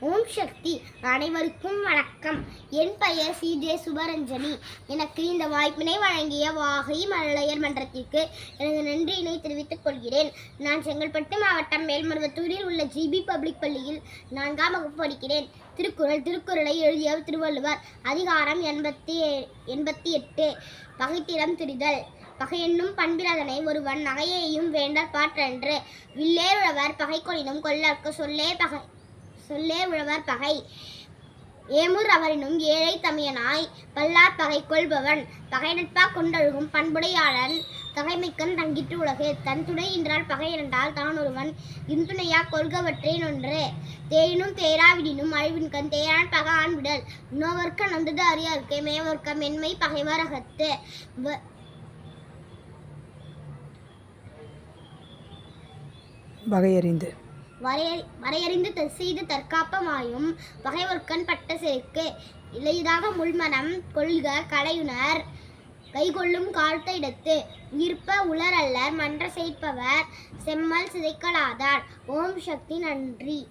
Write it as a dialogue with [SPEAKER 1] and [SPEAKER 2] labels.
[SPEAKER 1] ஓம் சக்தி. அனைவருக்கும் வணக்கம். என் பெயர் சி. ஜே. சுபரஞ்சனி. எனக்கு இந்த வாய்ப்பினை வழங்கிய வாகை மழலையர் மன்றத்திற்கு எனது நன்றியினை தெரிவித்துக் கொள்கிறேன். நான் செங்கல்பட்டு மாவட்டம் மேல்மருவத்தூரில் உள்ள ஜிபி பப்ளிக் பள்ளியில் நான்காம் வகுப்பு படிக்கிறேன். திருக்குறள் திருக்குறளை எழுதிய திருவள்ளுவர். அதிகாரம் எண்பத்தி எண்பத்தி எட்டு. பகைத்திறம் திரிதல். பகையென்னும் பண்பிலதனை ஒருவன் நகையையும் வேண்டற் பாற்றன்று. வில்லே பகை கொளினும் கொல்லற்கு சொல்லே பகை சொல்லே உழவர் பகை. ஏமூர் அவரினும் ஏழை தமியனாய் பல்லார் பகை கொள்பவன். பகை நட்பா கொண்டழுகும் பண்புடையாளன் தகைமைக்கண் தங்கிட்டு உலகு. தன் துணை என்றால் பகை என்றால் தான் ஒருவன். இன்துணையா கொள்கவற்றேன் ஒன்று. தேயினும் தேராவிடினும் அழிவின்கண் தேரான் பகான் விடல். இன்னோவர்க்க நந்தது அறியாருக்கே. மேவர்க்க மென்மை பகைவர் அகத்து. வ-
[SPEAKER 2] வகையறிந்து
[SPEAKER 1] வரையறி வரையறிந்து செய்து தற்காப்பமாயும் பகைவர்க்கண் பட்ட செருக்கு இளையதாக முள்மனம் கொள்க கலையுணர். கைகொள்ளும் காழ்த்த இடத்து உயிர்ப்ப உலரல்லர் மன்ற செய்ப்பவர் செம்மல் சிதைக்கலாதார். ஓம் சக்தி நன்றி.